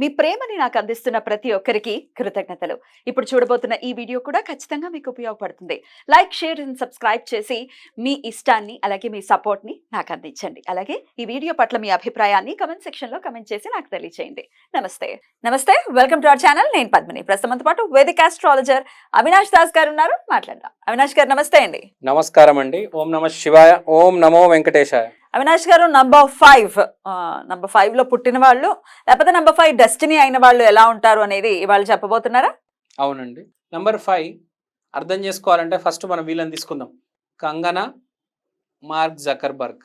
మీ ప్రేమని నాకు అందిస్తున్న ప్రతి ఒక్కరికి కృతజ్ఞతలు. ఇప్పుడు చూడబోతున్న ఈ వీడియో కూడా ఖచ్చితంగా మీకు ఉపయోగపడుతుంది. లైక్ షేర్ అండ్ సబ్స్క్రైబ్ చేసి మీ ఇష్టాన్ని అలాగే మీ సపోర్ట్ని నాకు అందించండి. అలాగే ఈ వీడియో పట్ల మీ అభిప్రాయాన్ని కమెంట్ సెక్షన్లో కమెంట్ చేసి నాకు తెలియజేయండి నమస్తే. నమస్తే. Welcome to our channel. నేను పద్మిని. ప్రస్తుతంతో పాటు వేదిక ఆస్ట్రాలజర్ అవినాష్ దాస్ గారు ఉన్నారు. మాట్లాడదాం. అవినాష్ గారు నమస్తే అండి. నమస్కారం అండి. ఓం నమ శివాయ ఓం నమో వెంకటేశాయ. అవినాష్ గారు నంబర్ ఫైవ్ నంబర్ ఫైవ్లో పుట్టిన వాళ్ళు లేకపోతే నంబర్ ఫైవ్ డెస్టినీ అయిన వాళ్ళు ఎలా ఉంటారు అనేది ఇవాళ చెప్పబోతున్నారా? అవునండి. నంబర్ ఫైవ్ అర్థం చేసుకోవాలంటే ఫస్ట్ మనం వీళ్ళని తీసుకుందాం. Kangana Mark Zuckerberg.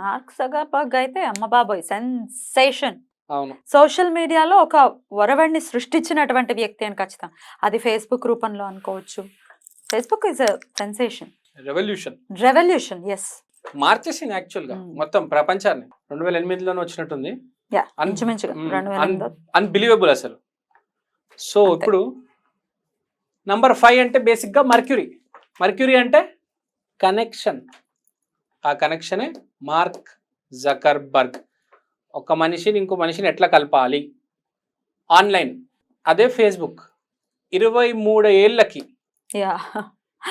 Mark Zuckerberg అయితే అమ్మ బాబోయ్ సెన్సేషన్. అవును. సోషల్ మీడియాలో ఒక వరవడిని సృష్టించినటువంటి వ్యక్తి అని ఖచ్చితం. అది ఫేస్బుక్ రూపంలో అనుకోవచ్చు. Facebook is sensation revolution revolution yes మార్చేసింది యాక్చువల్గా Hmm. మొత్తం ప్రపంచాన్ని. రెండు వేల ఎనిమిదిలోనే వచ్చినట్టుంది. అన్బిలీవబుల్ అసలు. సో. ఇప్పుడు నంబర్ ఫైవ్ అంటే బేసిక్గా మర్క్యూరీ. మర్క్యూరీ అంటే కనెక్షన్. ఆ కనెక్షనే మార్క్ జకర్బర్గ్. ఒక మనిషిని ఇంకో మనిషిని ఎట్లా కలపాలి? ఆన్లైన్. అదే ఫేస్బుక్. ఇరవై మూడు ఏళ్ళకి.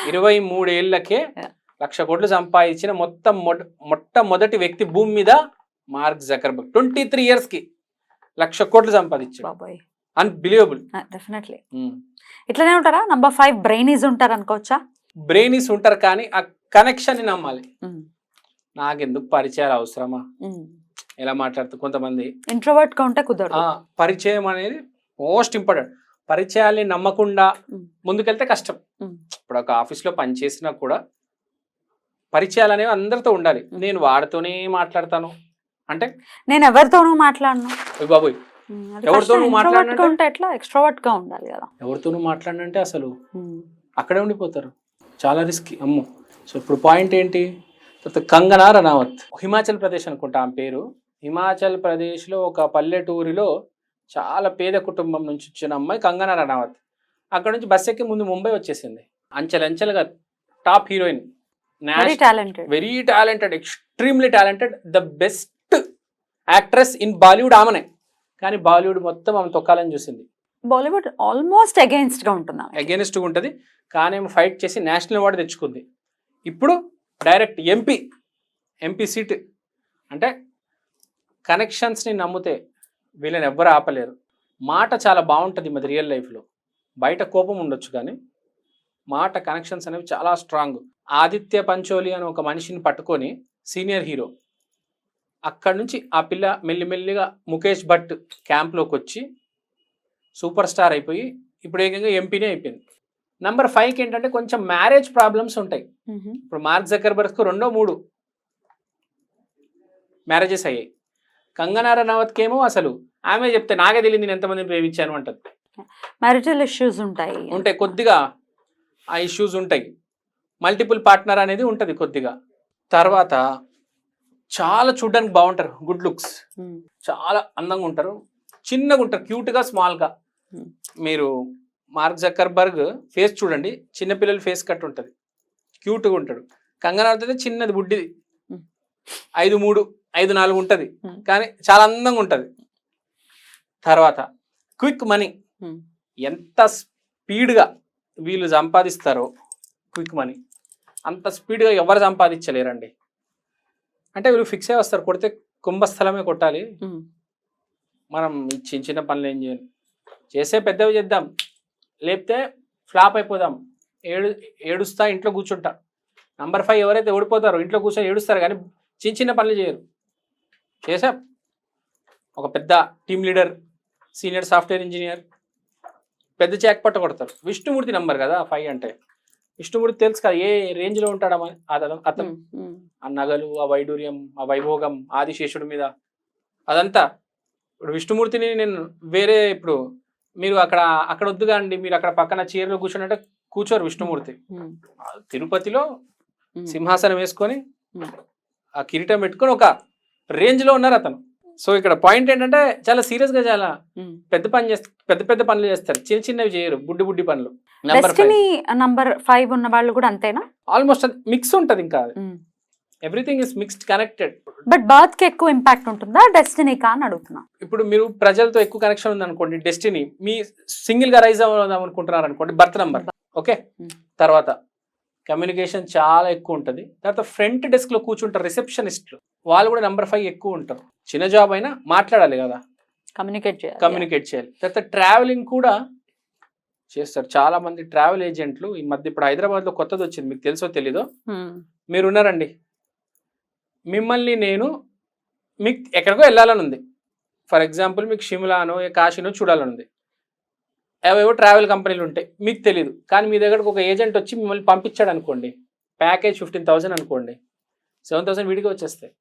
ఇరవై మూడేళ్ళకే Yeah. లక్ష కోట్లు సంపాదించిన మొత్తం మొట- మొట్టమొదటి వ్యక్తి భూమి మీద మార్క్ జకర్బర్గ్. ట్వంటీ త్రీ ఇయర్స్కి లక్ష కోట్లు సంపాదించాడు. బాబోయ్. అన్బిలీవబుల్ డెఫినెట్లీ ఇట్లనే ఉంటారా? నంబర్ ఫైవ్ బ్రెయినీస్ ఉంటారు అనుకోవచ్చా? బ్రెయినీస్ ఉంటారు కానీ ఆ కనెక్షన్ని నమ్మాలి నాకెందుకు పరిచయాలు అవసరమా? ఎలా మాట్లాడుతూ కొంతమంది? ఇంట్రోవర్ట్గా ఉంటే కుదరదు. పరిచయం అనేది మోస్ట్ ఇంపార్టెంట్ పరిచయాల్ని నమ్మకుండా Mm. ముందుకెళ్తే కష్టం. ఇప్పుడు ఒక ఆఫీస్లో పని చేసినా కూడా పరిచయాలు అనేవి అందరితో ఉండాలి. నేను వాడితోనే మాట్లాడతాను. అంటే నేను ఎవరితోనూ మాట్లాడను. "ఓయ్ బాబోయ్. ఎవరితోనూ ఉంటే ఎట్లా ఎక్స్ట్రోవర్ట్గా ఉండాలి కదా. ఎవరితోనూ మాట్లాడనంటే అసలు అక్కడే ఉండిపోతారు. చాలా రిస్క్ అమ్మో. సో ఇప్పుడు పాయింట్ ఏంటి? తర్వాత కంగనా రనావత్. హిమాచల్ ప్రదేశ్ అనుకుంటా ఆమె పేరు. హిమాచల్ ప్రదేశ్లో ఒక పల్లెటూరిలో చాలా పేద కుటుంబం నుంచి వచ్చిన అమ్మాయి కంగనా రనావత్. అక్కడ నుంచి బస్ ఎక్కి ముందు ముంబై వచ్చేసింది. అంచెలంచెలుగా top heroine very talented very talented extremely talented the best actress in Bollywood ఆమెనే. కానీ బాలీవుడ్ మొత్తం ఆమె తొక్కాలని చూసింది. బాలీవుడ్ ఆల్మోస్ట్ అగైన్స్ట్గా ఉంటున్నా అగేనిస్ట్ ఉంటుంది. కానీ ఏమో ఫైట్ చేసి నేషనల్ అవార్డు తెచ్చుకుంది. ఇప్పుడు డైరెక్ట్ ఎంపీ ఎంపీ సీట్ అంటే కనెక్షన్స్ని నమ్మితే వీళ్ళని ఎవ్వరు ఆపలేరు. మాట చాలా బాగుంటుంది మరి రియల్ లైఫ్లో బయట కోపం ఉండొచ్చు కానీ మాట కనెక్షన్స్ అనేవి చాలా స్ట్రాంగ్ ఆదిత్య పంచోలి అని ఒక మనిషిని పట్టుకొని సీనియర్ హీరో అక్కడ నుంచి ఆ పిల్ల మెల్లిమెల్లిగా ముఖేష్ భట్ క్యాంప్లోకి వచ్చి సూపర్ స్టార్ అయిపోయి ఇప్పుడు ఏకంగా ఎంపీనే అయిపోయింది. నంబర్ ఫైవ్కి ఏంటంటే కొంచెం మ్యారేజ్ ప్రాబ్లమ్స్ ఉంటాయి. ఇప్పుడు మార్క్ జకర్బర్గ్కు రెండో మూడు మ్యారేజెస్ అయ్యాయి. కంగనా రనవత్కి ఏమో అసలు ఆమె చెప్తే నాకే తెలియదు నేను ఎంతమందిని ప్రేమించాను అంటది. మ్యారిటల్ ఇష్యూస్ ఉంటాయి. ఉంటాయి కొద్దిగా ఆ ఇష్యూస్ ఉంటాయి. మల్టిపుల్ పార్ట్నర్ అనేది ఉంటుంది కొద్దిగా. తర్వాత చాలా చూడడానికి బాగుంటారు. గుడ్ లుక్స్ ఉమ్, చాలా అందంగా ఉంటారు. చిన్నగా ఉంటారు. క్యూట్గా స్మాల్గా Hmm. మీరు మార్క్ జక్కర్బర్గ్ ఫేస్ చూడండి. చిన్నపిల్లల ఫేస్ కట్ ఉంటుంది. క్యూట్గా ఉంటాడు. కంగనా అయితే చిన్నది బుడ్డిది. Hmm. ఐదు మూడు ఐదు నాలుగు ఉంటుంది. Hmm. కానీ చాలా అందంగా ఉంటుంది. తర్వాత క్విక్ మనీ ఎంత స్పీడ్గా వీళ్ళు సంపాదిస్తారో క్విక్ మనీ అంత స్పీడ్గా ఎవరు సంపాదించలేరండి. అంటే వీళ్ళు ఫిక్స్ అయ్యి వస్తారు. కొడితే కుంభస్థలమే కొట్టాలి. మనం ఈ చిన్న చిన్న పనులు ఏం చేయాలి చేసే పెద్దవి చేద్దాం. లేకపోతే ఫ్లాప్ అయిపోదాం. ఏడు ఏడుస్తా ఇంట్లో కూర్చుంటా. నంబర్ ఫైవ్ ఎవరైతే ఓడిపోతారో ఇంట్లో కూర్చొని ఏడుస్తారు కానీ చిన్న చిన్న పనులు చేయరు. చేసాం ఒక పెద్ద team leader senior software engineer పెద్ద చేక్ పట్ట కొడతారు. విష్ణుమూర్తి నంబర్ కదా ఫైవ్ అంటే. విష్ణుమూర్తి తెలుసు కదా ఏ రేంజ్లో ఉంటాడా మన- అతను ఆ నగలు ఆ వైడూర్యం ఆ వైభోగం ఆదిశేషుడి మీద. అదంతా. ఇప్పుడు విష్ణుమూర్తిని నేను వేరే ఇప్పుడు మీరు అక్కడ అక్కడ వద్దుగా అండి మీరు అక్కడ పక్కన చీరలో కూర్చున్నట్టే కూర్చోరు విష్ణుమూర్తి. తిరుపతిలో. సింహాసనం వేసుకొని. ఆ కిరీటం పెట్టుకొని ఒక రేంజ్లో ఉన్నారు అతను. సో ఇక్కడ పాయింట్ ఏంటంటే చాలా సీరియస్గా చాలా. పెద్ద పని చేస్తారు పెద్ద పెద్ద పనులు చేస్తారు. చిన్న చిన్నవి చేయరు. బుడ్డి బుడ్డి పనులు. నెంబర్ ఫైవ్ డెస్టినీ ఉన్న వాళ్ళు కూడా అంతేనా? ఆల్మోస్ట్ మిక్స్ ఉంటది ఇంకా everything is mixed connected but బర్త్కి ఎక్కువ ఇంపాక్ట్ ఉంటుందా డెస్టినీకా అని అడుగుతున్నా. ఇప్పుడు మీరు ప్రజలతో ఎక్కువ కనెక్షన్ ఉంది అనుకోండి డెస్టినీ మీ సింగిల్గా రైజ్ అవ్వదాం అనుకుంటున్నారు అనుకోండి బర్త్ నంబర్ ఓకే. తర్వాత కమ్యూనికేషన్ చాలా ఎక్కువ ఉంటుంది. తర్వాత ఫ్రంట్ డెస్క్లో కూర్చుంటారు రిసెప్షనిస్ట్లు వాళ్ళు కూడా నెంబర్ ఫైవ్ ఎక్కువ ఉంటారు. చిన్న జాబ్ అయినా మాట్లాడాలి కదా. కమ్యూనికేట్ చేయాలి. కమ్యూనికేట్ చేయాలి. తర్వాత ట్రావెలింగ్ కూడా చేస్తారు. చాలా మంది ట్రావెల్ ఏజెంట్లు ఈ మధ్య ఇప్పుడు హైదరాబాద్లో కొత్తది వచ్చింది. మీకు తెలుసో తెలీదో. మీరు ఉన్నారండి. మిమ్మల్ని నేను మీకు ఎక్కడికో వెళ్ళాలని ఉంది. ఫర్ ఎగ్జాంపుల్ మీకు షిమ్లానో కాశీనో చూడాలని ఉంది. ఏవేవో ట్రావెల్ కంపెనీలు ఉంటాయి. మీకు తెలియదు కానీ మీ దగ్గరకు ఒక ఏజెంట్ వచ్చి మిమ్మల్ని పంపించాడు అనుకోండి. ప్యాకేజ్ ఫిఫ్టీన్ థౌసండ్ అనుకోండి. సెవెన్ థౌసండ్ విడిగా వచ్చేస్తాయి.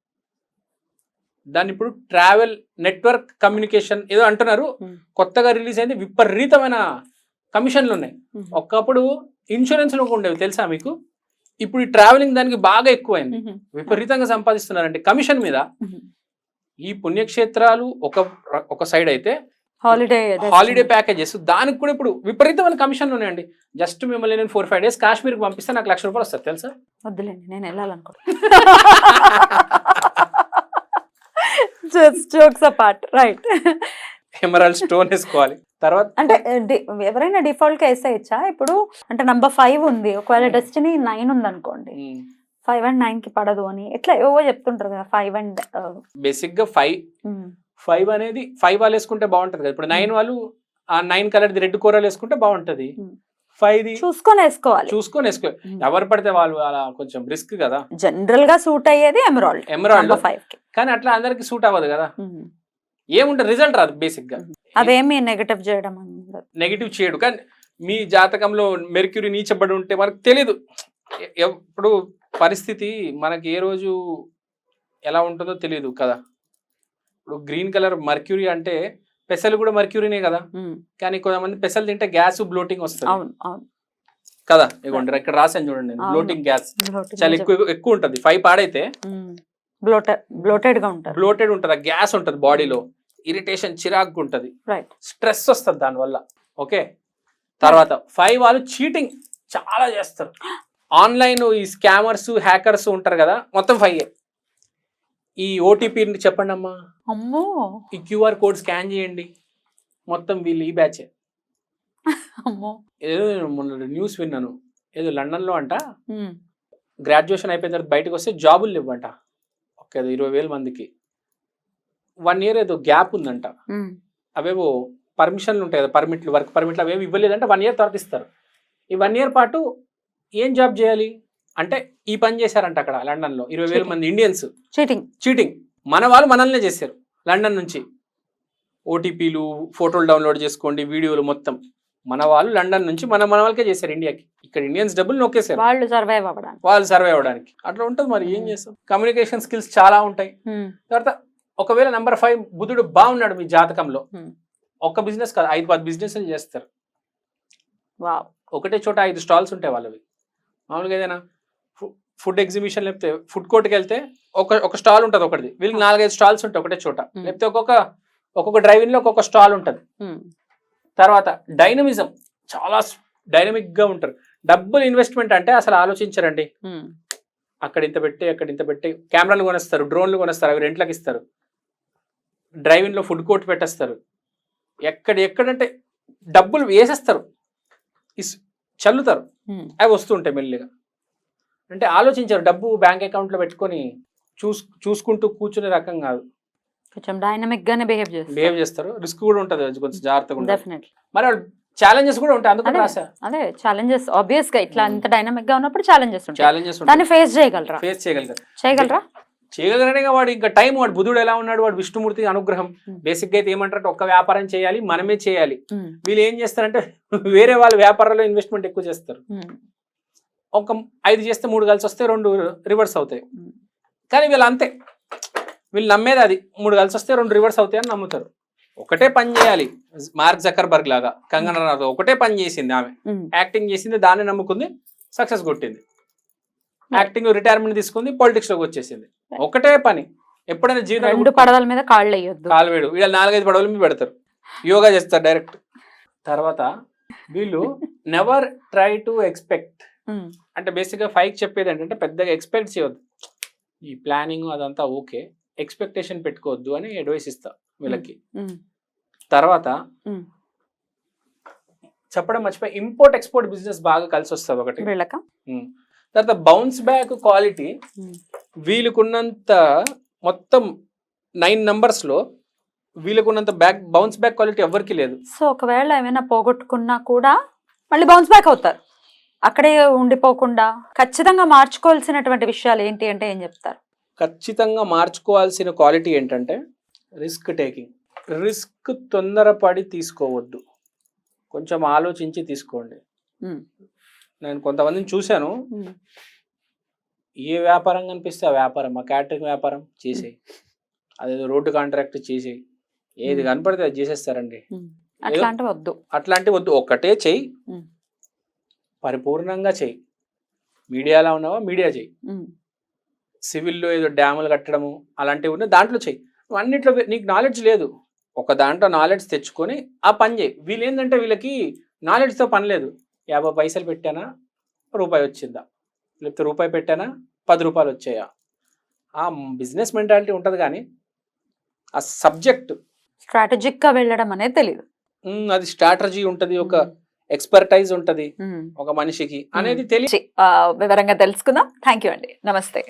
దాన్ని ఇప్పుడు ట్రావెల్ నెట్వర్క్ కమ్యూనికేషన్ ఏదో అంటున్నారు. కొత్తగా రిలీజ్ అయింది విపరీతమైన కమిషన్లు ఉన్నాయి. ఒకప్పుడు ఇన్సూరెన్స్లో ఉండేవి తెలుసా మీకు? ఇప్పుడు ఈ ట్రావెలింగ్ దానికి బాగా ఎక్కువైంది. విపరీతంగా సంపాదిస్తున్నారంటే కమిషన్ మీద. ఈ పుణ్యక్షేత్రాలు ఒక ఒక సైడ్ అయితే హాలిడే హాలిడే ప్యాకేజెస్ దానికి కూడా ఇప్పుడు విపరీతమైన కమిషన్లు ఉన్నాయండి. జస్ట్ మిమ్మల్ని నేను ఫోర్ ఫైవ్ డేస్ కాశ్మీర్కి పంపిస్తే నాకు లక్ష రూపాయలు వస్తుంది తెలుసా? వద్దులేండి నేను వెళ్ళాలనుకుంటున్నా. Just jokes apart right emerald stone వేసుకోవాలి. తర్వాత అంటే డి- ఎవరైనా డిఫాల్ట్గా వేసేయచ్చా? ఇప్పుడు అంటే నంబర్ ఫైవ్ ఉంది. ఒకవేళ Hmm. డెస్టినీ నైన్ ఉంది అనుకోండి ఫైవ్ అండ్ నైన్కి పడదు అని. ఎట్లా ఏవో చెప్తుంటారు కదా ఫైవ్ అండ్ బేసిక్గా ఫైవ్ ఫైవ్ అనేది ఫైవ్ వాళ్ళు వేసుకుంటే బాగుంటది కదా. ఇప్పుడు నైన్ వాళ్ళు ఆ నైన్ కలర్ రెడ్ కూరలు వేసుకుంటే బాగుంటది. Hmm. ఫైవ్ చూసుకొని వేసుకోవాలి చూసుకొని వేసుకో Hmm. ఎవరు పడితే వాళ్ళు అలా కొంచెం రిస్క్ కదా. జనరల్గా సూట్ అయ్యేది ఎమరాల్డ్ ఎమరాల్డ్. ఫైవ్ కానీ అట్లా అందరికి సూట్ అవ్వదు కదా. ఏముంటుంది రిజల్ట్ రాదు బేసిక్గా అదేమి నెగటివ్ చేయడం. నెగిటివ్ చేయడు. కానీ మీ జాతకంలో మెర్క్యూరీ నీచబడి ఉంటే మనకు తెలీదు. ఎ- ఎప్పుడు పరిస్థితి మనకి ఏ రోజు ఎలా ఉంటుందో తెలియదు కదా. ఇప్పుడు గ్రీన్ కలర్ మర్క్యూరీ అంటే పెసలు కూడా మర్క్యూరీనే కదా. కానీ కొంతమంది పెసలు తింటే గ్యాస్ బ్లోటింగ్ వస్తుంది. అవును అవును. కదా ఇవ్వండి ఇక్కడ రాసాను చూడండి. Bloating gas. చాలా ఎక్కువ ఎక్కువ ఉంటుంది. ఫైవ్ పాడైతే బ్లోటెడ్ బ్లోటెడ్గా ఉంటారు బ్లోటెడ్ ఉంటుంది. గ్యాస్ ఉంటుంది బాడీలో. ఇరిటేషన్ చిరాకు ఉంటుంది. స్ట్రెస్ వస్తుంది దానివల్ల ఓకే? తర్వాత ఫైవ్ వాళ్ళు చీటింగ్ చాలా చేస్తారు. ఆన్లైన్ ఈ స్కామర్స్ హ్యాకర్స్ ఉంటారు కదా మొత్తం ఫైవ్. ఈ ఓటీపీ చెప్పండి అమ్మా అమ్మో. ఈ క్యూఆర్ కోడ్ స్కాన్ చేయండి. మొత్తం వీళ్ళు ఈ బ్యాచ్. అమ్మో. ఏదో నేను మొన్న న్యూస్ విన్నాను. ఏదో లండన్లో అంట. గ్రాడ్యుయేషన్ అయిపోయిన తర్వాత బయటకు వస్తే జాబులు ఇవ్వంట ఒక ఇరవై వేల మందికి. వన్ ఇయర్ ఏదో గ్యాప్ ఉందంట. అవేవో పర్మిషన్లు ఉంటాయి కదా పర్మిట్లు వర్క్ పర్మిట్లు అవేవి ఇవ్వలేదంటే. వన్ ఇయర్ తర్వాత ఇస్తారు. ఈ వన్ ఇయర్ పాటు ఏం జాబ్ చేయాలి? అంటే ఈ పని చేశారంట అక్కడ లండన్లో. ఇరవై వేల మంది ఇండియన్స్. చీటింగ్ చీటింగ్ మన వాళ్ళు మనల్నే చేశారు లండన్ నుంచి. ఓటీపీలు ఫోటోలు డౌన్లోడ్ చేసుకోండి వీడియోలు మొత్తం. మన వాళ్ళు లండన్ నుంచి మన మన వాళ్ళకే చేశారు ఇండియాకి. ఇక్కడ ఇండియన్స్ డబ్బులు నొక్కేశారు. వాళ్ళు సర్వైవ్ అవ్వడానికి. వాళ్ళు సర్వే అవ్వడానికి. అట్లా ఉంటుంది మరి ఏం చేస్తాం? కమ్యూనికేషన్ స్కిల్స్ చాలా ఉంటాయి. Hmm. తర్వాత ఒకవేళ నెంబర్ ఫైవ్ బుధుడు బాగున్నాడు మీ జాతకంలో. Hmm. ఒక్క బిజినెస్ కాదు ఐదు పది బిజినెస్ చేస్తారు. ఒకటే చోట ఐదు స్టాల్స్ ఉంటాయి వాళ్ళవి. మామూలుగా ఏదైనా ఫుడ్ ఎగ్జిబిషన్ లేకపోతే ఫుడ్ కోర్ట్కి వెళ్తే ఒక ఒక స్టాల్ ఉంటుంది ఒకటిది వీళ్ళకి నాలుగైదు స్టాల్స్ ఉంటాయి ఒకటే చోట. లేకపోతే ఒక్కొక్క ఒక్కొక్క డ్రైవింగ్లో ఒక్కొక్క స్టాల్ ఉంటుంది. తర్వాత డైనమిజం. చాలా డైనమిక్గా ఉంటారు. డబ్బులు ఇన్వెస్ట్మెంట్ అంటే అసలు ఆలోచించరండి. అక్కడ ఇంత పెట్టి అక్కడ ఇంత పెట్టి కెమెరాలు కొనేస్తారు డ్రోన్లు కొనేస్తారు అవి రెంట్లకు ఇస్తారు. డ్రైవింగ్లో ఫుడ్ కోర్ట్ పెట్టేస్తారు. ఎక్కడ ఎక్కడంటే డబ్బులు వేసేస్తారు. ఇస్ చల్లుతారు. అవి వస్తుంటాయి మెల్లిగా. అంటే ఆలోచించారు డబ్బు బ్యాంక్ అకౌంట్లో పెట్టుకొని చూస్ చూసుకుంటూ కూర్చునే రకం కాదు. కొంచెం డైనమిక్ గానే బిహేవ్ చేస్తారు. బిహేవ్ చేస్తారు. రిస్క్ కూడా ఉంటుంది కొంచెం జాగ్రత్తగా ఉంటుంది డెఫినెట్లీ మరి ఛాలెంజెస్ కూడా ఉంటాయి అందుకు అదే. రాసా అదే ఛాలెంజెస్ ఆబ్వియస్గా ఇట్లా. అంత డైనమిక్గా ఉన్నప్పుడు ఛాలెంజెస్ ఉంటాయి. ఛాలెంజెస్ దాన్ని ఫేస్ చేయగలరా? ఫేస్ చేయగలుగుతారు చేయగలరా? చేయగలరనే వాడు ఇంకా టైం వాడు బుధుడు ఎలా ఉన్నాడు వాడు విష్ణుమూర్తి అనుగ్రహం. బేసిక్గా అయితే ఏమంటారంటే ఒక్క వ్యాపారం చేయాలి మనమే చేయాలి. వీళ్ళు ఏం చేస్తారంటే వేరే వాళ్ళ వ్యాపారాల్లో ఇన్వెస్ట్మెంట్ ఎక్కువ చేస్తారు. ఒక ఐదు చేస్తే మూడు కలిసి వస్తే రెండు రివర్స్ అవుతాయి. కానీ వీళ్ళు అంతే. వీళ్ళు నమ్మేది అది. మూడు కలిసి వస్తే రెండు రివర్స్ అవుతాయి అని నమ్ముతారు. ఒకటే పని చేయాలి. మార్క్ జకర్బర్గ్ లాగా కంగనా రనౌత్ ఒకటే పని చేసింది ఆమె. యాక్టింగ్ చేసింది దాన్ని నమ్ముకుంది సక్సెస్ కొట్టింది. యాక్టింగ్ రిటైర్మెంట్ తీసుకుంది పాలిటిక్స్లోకి వచ్చేసింది. ఒకటే పని. ఎప్పుడైనా రెండు జీవితం పడవల మీద కాళ్ళు వేయొద్దు. కాలువేడు వీళ్ళు నాలుగైదు పడవల మీద పెడతారు. యోగా చేస్తారు డైరెక్ట్. తర్వాత వీళ్ళు నెవర్ ట్రై టు ఎక్స్పెక్ట్. అంటే బేసిక్గా ఫైవ్ చెప్పేది ఏంటంటే పెద్దగా ఎక్స్పెక్ట్ చేయొద్దు. ఈ ప్లానింగ్ అదంతా ఓకే. ఎక్స్పెక్టేషన్ పెట్టుకోవద్దు అని అడ్వైస్ ఇస్తా వీళ్ళకి. తర్వాత. చెప్పడం మర్చిపోయి ఇంపోర్ట్ ఎక్స్పోర్ట్ బిజినెస్ బాగా కలిసి వస్తుంది ఒకటి. తర్వాత బౌన్స్ బ్యాక్ క్వాలిటీ వీళ్ళకున్నంత మొత్తం నైన్ నంబర్స్లో వీళ్ళకున్నంత బ్యాక్ బౌన్స్ బ్యాక్ క్వాలిటీ ఎవరికి లేదు. సో ఒకవేళ ఏమైనా పోగొట్టుకున్నా కూడా మళ్ళీ బౌన్స్ బ్యాక్ అవుతారు. అక్కడే ఉండిపోకుండా ఖచ్చితంగా మార్చుకోవాల్సినటువంటి విషయాలు ఏంటి అంటే ఏం చెప్తారు? ఖచ్చితంగా మార్చుకోవాల్సిన క్వాలిటీ ఏంటంటే రిస్క్ టేకింగ్. రిస్క్ తొందరపడి తీసుకోవద్దు. కొంచెం ఆలోచించి తీసుకోండి. నేను కొంతమందిని చూశాను. ఏ వ్యాపారం కనిపిస్తే ఆ వ్యాపారం ఆ క్యాటరింగ్ వ్యాపారం చేసేయి. అదేదో రోడ్డు కాంట్రాక్ట్ చేసేయి. ఏది. కనపడితే అది చేసేస్తారండి. ఉమ్. అట్లాంటివి వద్దు. అట్లాంటి వద్దు. ఒక్కటే చెయ్యి. పరిపూర్ణంగా చెయ్యి మీడియాలో ఉన్నావా? మీడియా ఉమ్, సివిల్లో ఏదో డ్యాములు కట్టడము అలాంటివి ఉన్నాయి దాంట్లో నువ్వు అన్నిట్లో నీకు నాలెడ్జ్ లేదు. ఒక దాంట్లో నాలెడ్జ్ తెచ్చుకొని ఆ పని చేయి. వీళ్ళు ఏంటంటే వీళ్ళకి నాలెడ్జ్తో పని లేదు. యాభై పైసలు పెట్టానా? రూపాయి వచ్చిందా? లేకపోతే రూపాయి పెట్టానా? పది రూపాయలు వచ్చాయా? ఆ బిజినెస్ మెంటాలిటీ ఉంటుంది కానీ ఆ సబ్జెక్ట్ స్ట్రాటజిక్గా వెళ్ళడం అనేది తెలియదు అది స్ట్రాటజీ ఉంటుంది. ఒక ఎక్స్పర్టైజ్ ఉంటుంది. ఒక మనిషికి అనేది తెలియ వివరంగా తెలుసుకుందాం. థ్యాంక్ యూ అండి. నమస్తే.